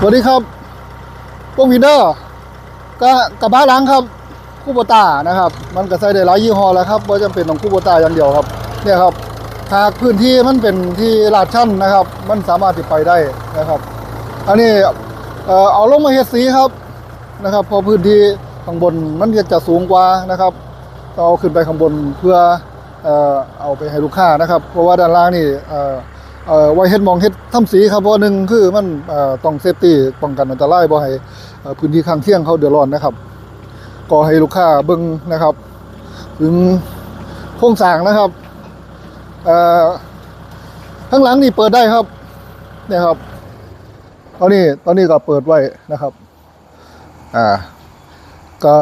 สวัสดีครับพวกวินเดอร์ก็กระบะหลังครับคูโบต้านะครับ มันก็ใส่ได้หลายยี่ห้อแล้วครับว่จำเป็นของคูโบต้าอย่างเดียวครับ เนี่ยครับหากพื้นที่มันเป็นที่ลาดชันนะครับ มันสามารถที่ไปได้นะครับ อันนี้เอาลงมาเฮ็ดสีครับนะครับเพอพื้นที่ข้างบนมันจะสูงกว่านะครับเอาขึ้นไปข้างบนเพื่อเอาไปให้ลูกค้านะครับ เพราะว่าด้านล่างนี่ ไว้เฮ็ดมองเฮ็ดทำสีครับเพราะหนึ่งคือมันต้องเซฟตี้ป้องกันอันตรายบ่ให้พื้นที่ข้างเคียงเขาเดือดร้อนนะครับก็ให้ลูกค้าเบิ่งนะครับ ถึงโครงสร้างนะครับข้างหลังนี่เปิดได้ครับเนี่ยครับตอนนี้ตอนนี้ก็เปิดไว้นะครับ อ่า ก็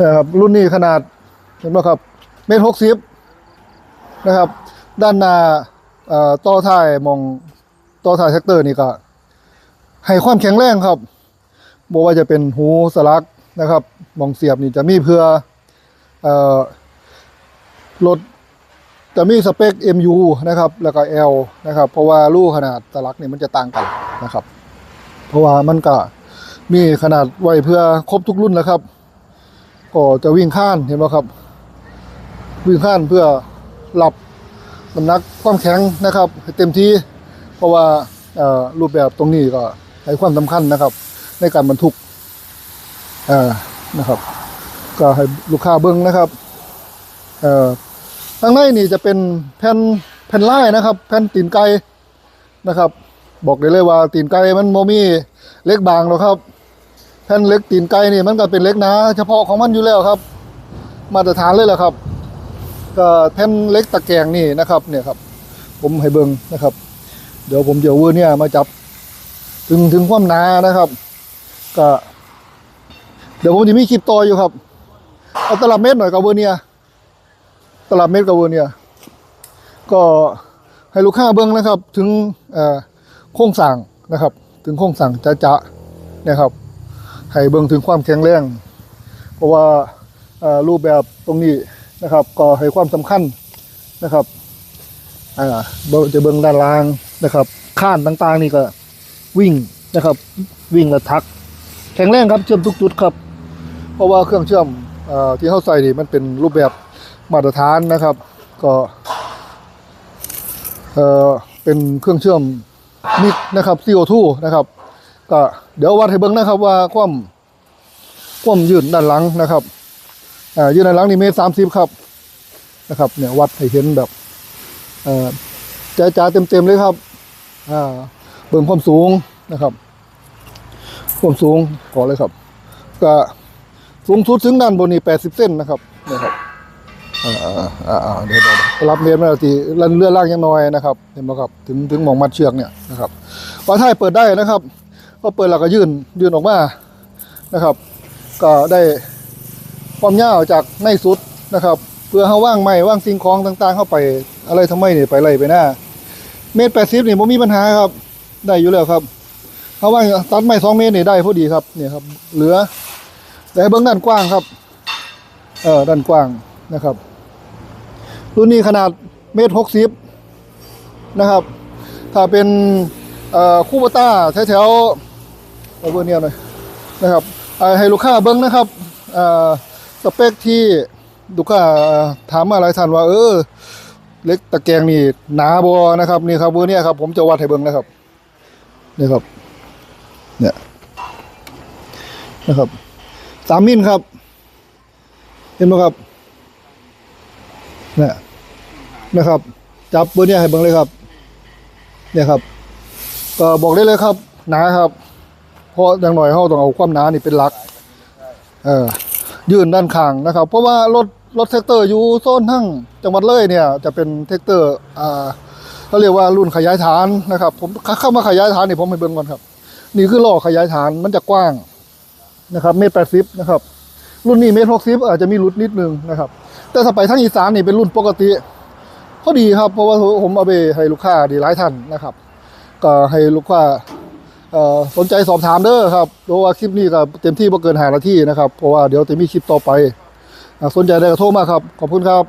นะครับรุ่นนี้ขนาดเห็นไหมครับเมตรหกสิบ นะครับ ด้านหน้าต่อต่อท้ายมองต่อท้ายแท็กเตอร์นี่ก็ให้ความแข็งแรงครับบอกว่าจะเป็นหูสลักนะครับมองเสียบนี่จะมีเพื่ออรถจะมีสเปค MU นะครับ แล้วก็ L นะครับ เพราะว่าลูกขนาดสลักนี่มันจะต่างกันนะครับ เพราะว่ามันก็มีขนาดไว้เพื่อครบทุกรุ่นแล้วครับ ก็จะวิ่งข้านเห็นไหมครับ วิ่งข้านเพื่อ หลับน้ำหนักความแข็งนะครับให้เต็มที่ เพราะว่ารูปแบบตรงนี้ก็ให้ความสำคัญนะครับ ในการบรรทุกนะครับ ก็ให้ลูกค้าเบิ้งนะครับเอ่อทางในนี่จะเป็นแผ่นแผ่นไล่นะครับ แผ่นตีนไก่นะครับ บอกได้เลยว่าตีนไก่มันโมมีเล็กบางหรอกครับ แผ่นเล็กตีนไก่นี่มันก็เป็นเล็กนาเฉพาะของมันอยู่แล้วครับ มาตรฐานเลยแหละครับ ก็แผ่นเล็กตะแกรงนี่นะครับเนี่ยครับ ผมให้เบิ่งนะครับ เดี๋ยวผมจะเอาเวอร์เนี่ยมาจับ ถึงถึงความหนานะครับ ก็ เดี๋ยวผมจะมีคลิปต่ออยู่ครับเอาตลับเมตรหน่อยกับเวอร์เนี่ยตลับเมตรกับเวอร์เนี่ยก็ให้ลูกค้าเบิ่งนะครับถึงเอ่อโครงสร้างนะครับ ถึงโครงสร้างจะจะนะครับให้เบิ่งถึงความแข็งแรง เพราะว่ารูปแบบตรงนี้ นะครับ ก็ให้ความสำคัญนะครับอ่าเจะเบิ่งด้านล่างนะครับข้านต่างๆ นี่ก็วิ่งนะครับ วิ่งและทัก แข็งแรงครับเชื่อมทุกจุดครับ เพราะว่าเครื่องเชื่อมอที่เขาใส่นี่มันเป็นรูปแบบมาตรฐานนะครับ ก็เออเป็นเครื่องเชื่อมมิกนะครับ CO2 นะครับ ก็เดี๋ยววัดให้เบิ่งนะครับว่าความความยืดด้านหลังนะครับ อ่ายืนด้านหลังนี่เมตรสามสิบครับนะครับ เนี่ยวัดให้เห็นแบบเอ่อจ้าจ้าเต็มเต็มๆเลยครับอ่าเบิ่งความสูงนะครับ ความสูงขอเลยครับ ก็สูงสุดถึงด้านบนนี่แปดสิบเซนนะครับนี่ยครับอ่าอ่าอ่าเดี๋ยวเดี๋ยวรับเมตรมาทีลันเลื่อนล่างยังน้อยนะครับเห็นไหมครับถึงถึงหมองมัดเชือกเนี่ยนะครับฝาท้ายเปิดได้นะครับ ก็เปิดแล้วก็ยื่นยื่นออกมานะครับ ก็ได้ ความยาวจากในสุดนะครับ เพื่อเขาว่างไม้ว่างสิ่งของต่างๆ เข้าไปอะไรทำไมเนี่ยไปไรไปหน้า เมตรแปดสิบนี่ผมมีปัญหาครับ ได้อยู่แล้วครับเขาว่างตัดไม้สองเมตรนี่ได้พอดีครับเนี่ยครับ เหลือ แต่เบื้องด้านกว้างครับ เออด้านกว้างนะครับ รุ่นนี้ขนาดเมตรหกสิบนะครับ ถ้าเป็นอ่อคูโบต้าแถวๆเอาเบอร์เนียหน่อยนะครับให้ลูกค้าเบิ้งนะครับอ่อ สเปคที่ลูกค้าถามมาหลายท่านว่า เออ เล็กตะแกรงนี่หนาบอนะครับนี่ครับเบอร์เนี้ยครับ ผมจะวัดให้เบิ้งนะครับนี่ครับ เนี่ยนะครับสามมิลครับ เห็นไหมครับเนี่ยนะครับ จับเบอร์เนี้ยให้เบิ้งเลยครับ เนี่ยครับ ก็บอกได้เลยครับ หนาครับ เพราะอย่างหน่อยเขาต้องเอาความหนานี่เป็นหลัก เออ ยืนด้านข้างนะครับ เพราะว่ารถรถแท็กเตอร์อยู่โซนทั้งจังหวัดเลยเนี่ยจะเป็นแท็กเตอร์อ่าเขาเรียกว่ารุ่นขยายฐานนะครับผมเข้ามาขยายฐานนี่ผมให้เบิ่งก่อนครับ นี่คือล้อขยายฐานมันจะกว้างนะครับเมตรแปดสิบนะครับรุ่นนี้เมตรหกสิบอาจจะมีหลุดนิดนึงนะครับ แต่ถ้าไปทางอีสานนี่เป็นรุ่นปกติพอดีครับเพราะว่าผมเอาไปให้ลูกค้าดีหลายท่านนะครับ ก็ให้ลูกค้า สนใจสอบถามเด้อครับเพราะว่าคลิปนี้ก็เต็มที่บ่เกินหานาทีนะครับ เพราะว่าเดี๋ยวจะมีคลิปต่อไป สนใจได้ก็โทรมาครับ ขอบคุณครับ